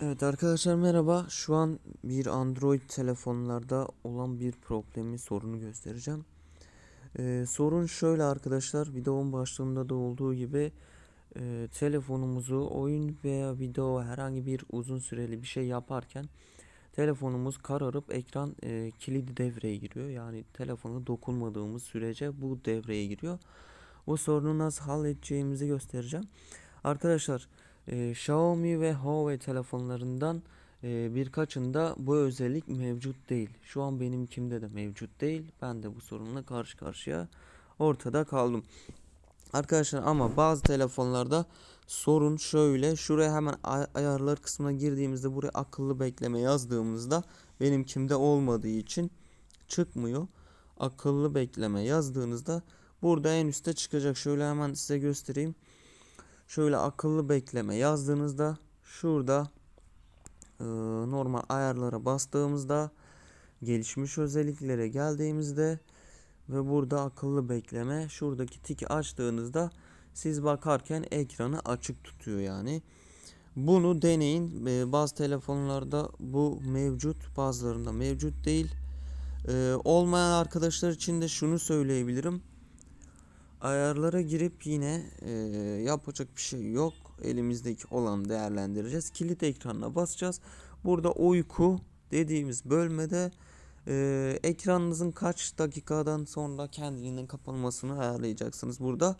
Evet arkadaşlar merhaba. Şu an bir Android telefonlarda olan bir problemi sorunu göstereceğim. Ee, sorun şöyle arkadaşlar. Videonun başlığında da olduğu gibi e, telefonumuzu oyun veya video herhangi bir uzun süreli bir şey yaparken telefonumuz kararıp ekran e, kilidi devreye giriyor. Yani telefona dokunmadığımız sürece bu devreye giriyor. Bu sorunu nasıl halledeceğimizi göstereceğim. Arkadaşlar e, Xiaomi ve Huawei telefonlarından e, birkaçında bu özellik mevcut değil. Şu an benimkimde de mevcut değil. Ben de bu sorunla karşı karşıya ortada kaldım. Arkadaşlar ama bazı telefonlarda sorun şöyle. Şuraya hemen ay- ayarlar kısmına girdiğimizde buraya akıllı bekleme yazdığımızda benimkimde olmadığı için çıkmıyor. Akıllı bekleme yazdığınızda burada en üstte çıkacak. Şöyle hemen size göstereyim. Şöyle akıllı bekleme yazdığınızda şurada e, normal ayarlara bastığımızda gelişmiş özelliklere geldiğimizde ve burada akıllı bekleme şuradaki tiki açtığınızda siz bakarken ekranı açık tutuyor yani. Bunu deneyin. Bazı telefonlarda bu mevcut, bazılarında mevcut değil. E, olmayan arkadaşlar için de şunu söyleyebilirim. Ayarlara girip yine e, yapacak bir şey yok. Elimizdeki olan değerlendireceğiz. Kilit ekranına basacağız. Burada uyku dediğimiz bölmede e, ekranınızın kaç dakikadan sonra kendiliğinden kapanmasını ayarlayacaksınız burada.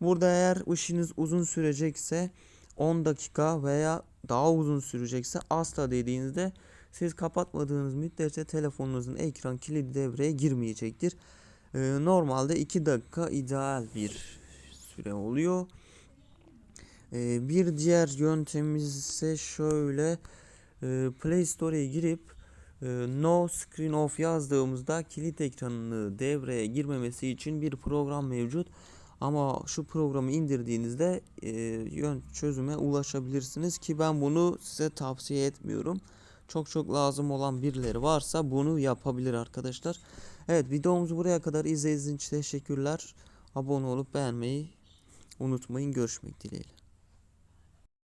Burada eğer işiniz uzun sürecekse 10 dakika veya daha uzun sürecekse asla dediğinizde siz kapatmadığınız müddetçe telefonunuzun ekran kilidi devreye girmeyecektir. Ee, normalde 2 dakika ideal bir süre oluyor. Ee, bir diğer yöntemimiz ise şöyle e, Play Store'ya girip e, No Screen Off yazdığımızda kilit ekranını devreye girmemesi için bir program mevcut. Ama şu programı indirdiğinizde e, çözüme ulaşabilirsiniz ki ben bunu size tavsiye etmiyorum. Çok çok lazım olan birileri varsa bunu yapabilir arkadaşlar. Evet videomuzu buraya kadar izlediğiniz için teşekkürler. Abone olup beğenmeyi unutmayın. Görüşmek dileğiyle.